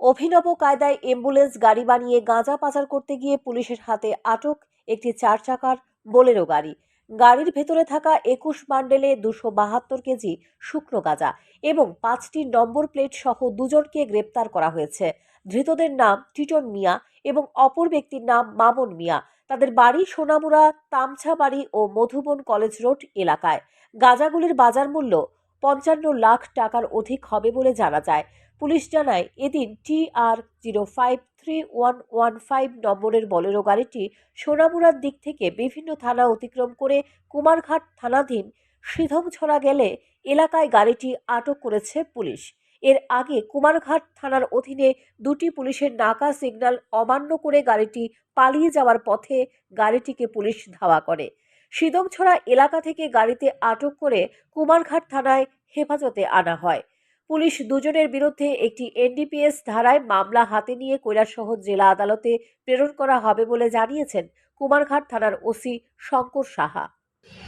অভিনব কায়দায় অ্যাম্বুলেন্স গাড়ি বানিয়ে গাঁজা পাচার করতে গিয়ে পুলিশের হাতে আটক একটি চার চাকার বোলেরো গাড়ি। গাড়ির ভেতরে থাকা একুশ মান্ডেলে দুশো বাহাত্তর কেজি শুকনো গাঁজা এবং পাঁচটি নম্বর প্লেট সহ দুজনকে গ্রেপ্তার করা হয়েছে। ধৃতদের নাম টিটন মিয়া এবং অপর ব্যক্তির নাম মামুন মিয়া। তাদের বাড়ি সোনামুড়া, তামছাবাড়ি ও মধুবন কলেজ রোড এলাকায়। গাঁজাগুলির বাজার মূল্য পঞ্চান্ন লাখ টাকার অধিক হবে বলে জানা যায়। পুলিশ জানায়, এদিন T R zero five three one one five নম্বরের বলেরো গাড়িটি সোনামুড়ার দিক থেকে বিভিন্ন থানা অতিক্রম করে কুমারঘাট থানাধীন সিধংছড়া গেলে এলাকায় গাড়িটি আটক করেছে পুলিশ। এর আগে কুমারঘাট থানার অধীনে দুটি পুলিশের নাকা সিগন্যাল অমান্য করে গাড়িটি পালিয়ে যাওয়ার পথে গাড়িটিকে পুলিশ ধাওয়া করে। সিদংছড়া এলাকা থেকে গাড়িতে আটক করে কুমারঘাট থানায় হেফাজতে আনা হয়। পুলিশ দুজনের বিরুদ্ধে একটি এনডিপিএস ধারায় মামলা হাতে নিয়ে কৈলাসহর জেলা আদালতে প্রেরণ করা হবে বলে জানিয়েছেন কুমারঘাট থানার ওসি শঙ্কর সাহা।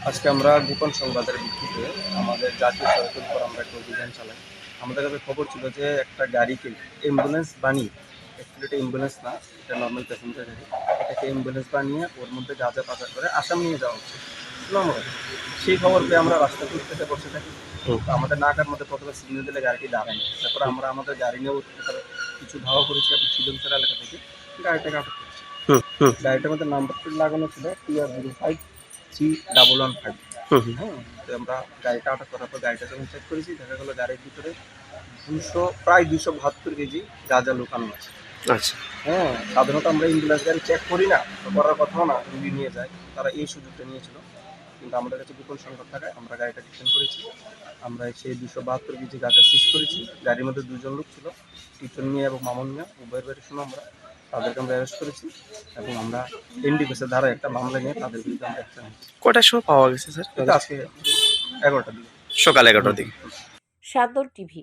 আজকে আমরা গোপন সংবাদের ভিত্তিতে আমাদের জাতীয় সড়কের উপর আমরা একটা অভিযান চালাই। আমাদের কাছে খবর ছিল যে একটা গাড়িকে অ্যাম্বুলেন্স বানিয়ে অ্যাকচুয়ালি এটা অ্যাম্বুলেন্স না, এটা নর্মাল প্যাসেঞ্জার গাড়ি। এটাকে অ্যাম্বুলেন্স বানিয়ে ওর মধ্যে গাঁজা পাচার করে আসাম নিয়ে যাওয়া হচ্ছে। আমরা। সেই খবর পেয়ে আমরা রাস্তা খুঁজতে বসে থাকি। আমাদের নাকার মধ্যে প্রথমে সিগন্যাল দিলে গাড়িটি দাঁড়ায় না। তারপরে আমরা আমাদের গাড়ি নিয়েও কিছু ধাওয়া করেছি আপনি সিজনসের এলাকা থেকে গাড়িটাকে আটক করেছি। গাড়িটার মধ্যে নাম্বার প্লেট লাগানো ছিল T R zero five three double one five হ্যাঁ তো আমরা গাড়িটা আটক করার পর গাড়িটা যখন চেক করেছি দেখা গেলো গাড়ির ভিতরে দুশো প্রায় দুশো বাহাত্তর কেজি গাঁজা লুকানো আছে। আচ্ছা। হ্যাঁ সাধারণত আমরা অ্যাম্বুলেন্স গাড়ি চেক করি না করার কথাও না রুগী নিয়ে যায় তারা এই সুযোগটা নিয়েছিল। কিন্তু আমাদের কাছে বিপুল সংখ্যক থাকায় আমরা গাড়িটা ডিটেন করেছি। আমরা সেই দুশো বাহাত্তর কেজি গাঁজা সিজ করেছি। গাড়ির মধ্যে দুজন লোক ছিল টিটন মিয়া এবং মামুন মিয়া। উভয়ের বাড়ি শুনো আমরা তাদেরকে আমরা অ্যারেস্ট করেছি এবং আমরা এনডিপিএসের ধারা একটা মামলা নিয়ে তাদের বিরুদ্ধে আমরা অ্যাকশন নিয়েছি। কটার সময় পাওয়া গেছে স্যার? এটা আজকে এগারোটার দিকে। সকাল এগারোটার দিকে। সাদর টিভি।